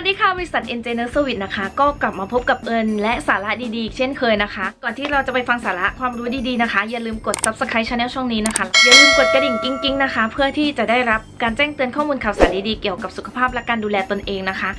วัสดีค่ะบริษัท NJ n u r s e r v i c e นะคะ ก็กลับมาพบกับเอิญและสาระดีๆ เช่นเคยนะคะ ก่อนที่เราจะไปฟังสาระความรู้ดีๆนะคะ อย่าลืมกด subscribe channel ช่องนี้นะคะ อย่าลืมกดกระดิ่งกิ้งๆนะคะ เพื่อที่จะได้รับการแจ้งเตือนข้อมูลข่าวสารดีๆ เกี่ยวกับสุขภาพและการดูแลตนเองนะคะ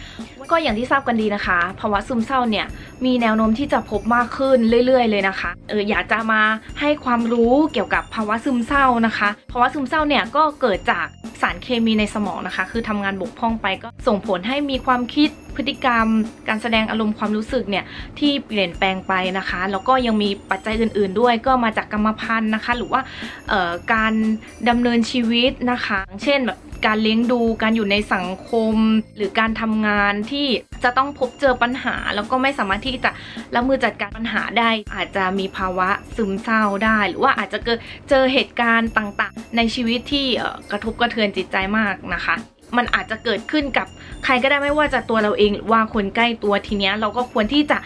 ก็อย่างที่ทราบกันดีนะคะภาวะซึมเศร้าเนี่ยมีแนวโน้มที่จะพบมากขึ้นเรื่อย ๆ เลยนะคะเอออยากจะมาให้ความรู้เกี่ยวกับภาวะซึมเศร้านะคะภาวะซึมเศร้าเนี่ยก็เกิดจาก สารเคมีในสมองนะคะ คือทำงานบกพร่องไปก็ส่งผลให้มีความคิดพฤติกรรม การแสดงอารมณ์ความรู้สึกเนี่ยที่เปลี่ยนแปลงไปนะคะ แล้วก็ยังมีปัจจัยอื่น ๆ ด้วยก็มาจากกรรมพันธุ์นะคะ หรือว่าการดำเนินชีวิตนะคะ เช่นแบบ การเลี้ยงดูการอยู่ในสังคม หรือการทำงานที่จะต้องพบเจอปัญหา แล้วก็ไม่สามารถที่จะรับมือจัดการปัญหาได้ อาจจะมีภาวะซึมเศร้าได้ หรือว่าอาจจะเกิดเจอเหตุการณ์ต่างๆ ในชีวิตที่กระทบกระเทือนจิตใจมากนะคะมันอาจจะเกิดขึ้นกับใครก็ได้ไม่ว่าจะตัวเราเองหรือว่าคนใกล้ตัวทีเนี้ยเราก็ควรที่จะ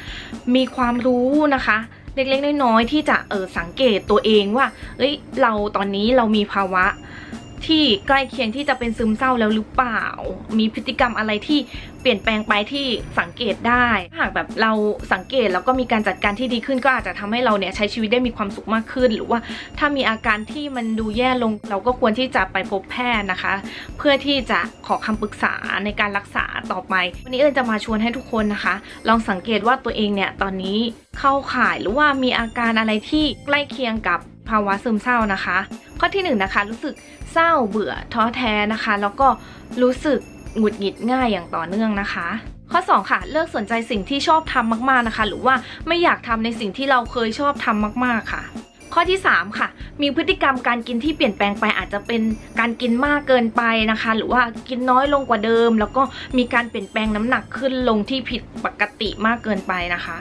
มีความรู้นะคะ เล็กๆน้อยๆที่จะเออสังเกตตัวเองว่าเอ้ยเราตอนนี้เรามีภาวะ ที่ใกล้เคียงที่จะเป็นซึมเศร้าแล้วหรือเปล่า มีพฤติกรรมอะไรที่เปลี่ยนแปลงไปที่สังเกตได้ หากแบบเราสังเกตแล้วก็มีการจัดการที่ดีขึ้นก็อาจจะทำให้เราเนี่ยใช้ชีวิตได้มีความสุขมากขึ้น หรือว่าถ้ามีอาการที่มันดูแย่ลงเราก็ควรที่จะไปพบแพทย์นะคะ เพื่อที่จะขอคำปรึกษาในการรักษาต่อไป วันนี้เอิญจะมาชวนให้ทุกคนนะคะ ลองสังเกตว่าตัวเองเนี่ยตอนนี้เข้าข่ายหรือว่ามีอาการอะไรที่ใกล้เคียงกับ ภาวะซึมเศร้านะคะ ข้อที่หนึ่งนะคะรู้สึกเศร้าเบื่อท้อแท้นะคะ แล้วก็รู้สึกหงุดหงิดง่ายอย่างต่อเนื่องนะคะ ข้อ 2 ค่ะ เลิกสนใจสิ่งที่ชอบทำมากๆนะคะ หรือว่าไม่อยากทำในสิ่งที่เราเคยชอบทำมากๆค่ะ ข้อที่ 3 ค่ะ มีพฤติกรรมการกินที่เปลี่ยนแปลงไปอาจจะเป็นการกินมากเกินไปนะคะ หรือว่ากินน้อยลงกว่าเดิม แล้วก็มีการเปลี่ยนแปลงน้ำหนักขึ้นลงที่ผิดปกติมากเกินไปนะคะ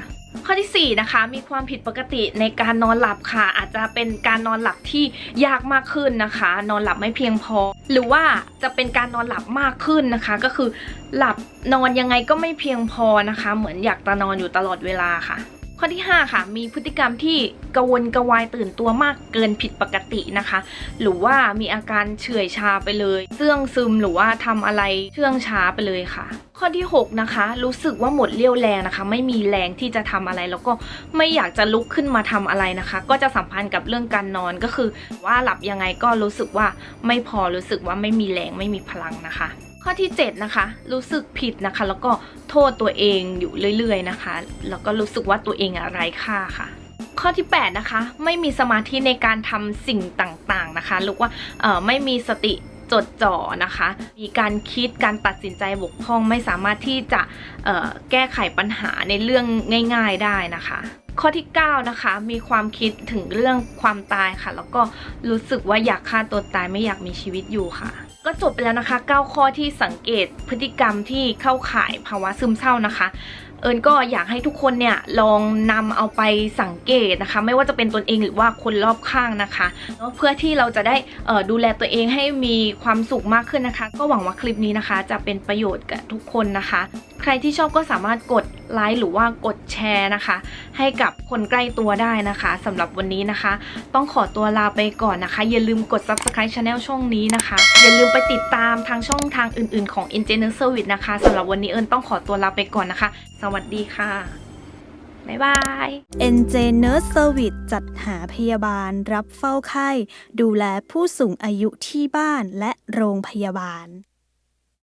ข้อที่ 4 นะคะ มีความผิดปกติในการนอนหลับค่ะ อาจจะเป็นการนอนหลับที่ยากมากขึ้นนะคะ นอนหลับไม่เพียงพอ หรือว่าจะเป็นการนอนหลับมากขึ้นนะคะ ก็คือหลับนอนยังไงก็ไม่เพียงพอนะคะ เหมือนอยากจะนอนอยู่ตลอดเวลาค่ะ ข้อที่ 5 ค่ะ มีพฤติกรรมที่กระวนกระวายตื่นตัวมากเกินผิดปกตินะคะ หรือว่ามีอาการเฉื่อยชาไปเลยเสื่องซึมหรือว่าทำอะไรเชื่องช้าไปเลยค่ะ ข้อที่ 6 นะคะ รู้สึกว่าหมดเรี่ยวแรงนะคะ ไม่มีแรงที่จะทำอะไร แล้วก็ไม่อยากจะลุกขึ้นมาทำอะไรนะคะ ก็จะสัมพันธ์กับเรื่องการนอนก็คือ ว่าหลับยังไงก็รู้สึกว่าไม่พอรู้สึกว่าไม่มีแรงไม่มีพลังนะคะ ข้อที่ 7 นะคะ รู้สึกผิดนะคะ แล้วก็โทษตัวเองอยู่เรื่อยๆนะคะ แล้วก็รู้สึกว่าตัวเองอะไร้ค่าค่ะ ข้อที่ 8 นะคะ ไม่มีสมาธิในการทำสิ่งต่างๆนะคะหรือว่าไม่มีสติจดจ่อนะคะ มีการคิดการตัดสินใจบกพร่องไม่สามารถที่จะแก้ไขปัญหาในเรื่องง่าย ๆได้นะคะ ข้อที่ 9 นะคะ มีความคิดถึงเรื่องความตายค่ะ แล้วก็รู้สึกว่าอยากฆ่าตัวตายไม่อยากมีชีวิตอยู่ค่ะ ก็จบไปแล้วนะคะ 9 ข้อที่สังเกตพฤติกรรมที่เข้าข่ายภาวะซึมเศร้านะคะ เอิญก็อยากให้ทุกคนเนี่ยลองนำเอาไปสังเกตนะคะ ไม่ว่าจะเป็นตนเองหรือว่าคนรอบข้างนะคะเพื่อที่เราจะได้ดูแลตัวเองให้มีความสุขมากขึ้นนะคะ ก็หวังว่าคลิปนี้นะคะ จะเป็นประโยชน์กับทุกคนนะคะ ใครที่ชอบก็สามารถกดไลค์หรือว่ากดแชร์นะคะ ให้กับคนใกล้ตัวได้นะคะสำหรับวันนี้นะคะ ต้องขอตัวลาไปก่อนนะคะ อย่าลืมกด subscribe channel ช่องนี้นะคะ อย่าลืมไปติดตามทางช่องทางอื่นๆของ i n g e n e r Service นะคะสำหรับวันนี้เอิญต้องขอตัวลาไปก่อนนะคะ สวัสดีค่ะ บ๊ายบาย NJ Nurse Service จัดหาพยาบาลรับเฝ้าไข้ ดูแลผู้สูงอายุที่บ้านและโรงพยาบาล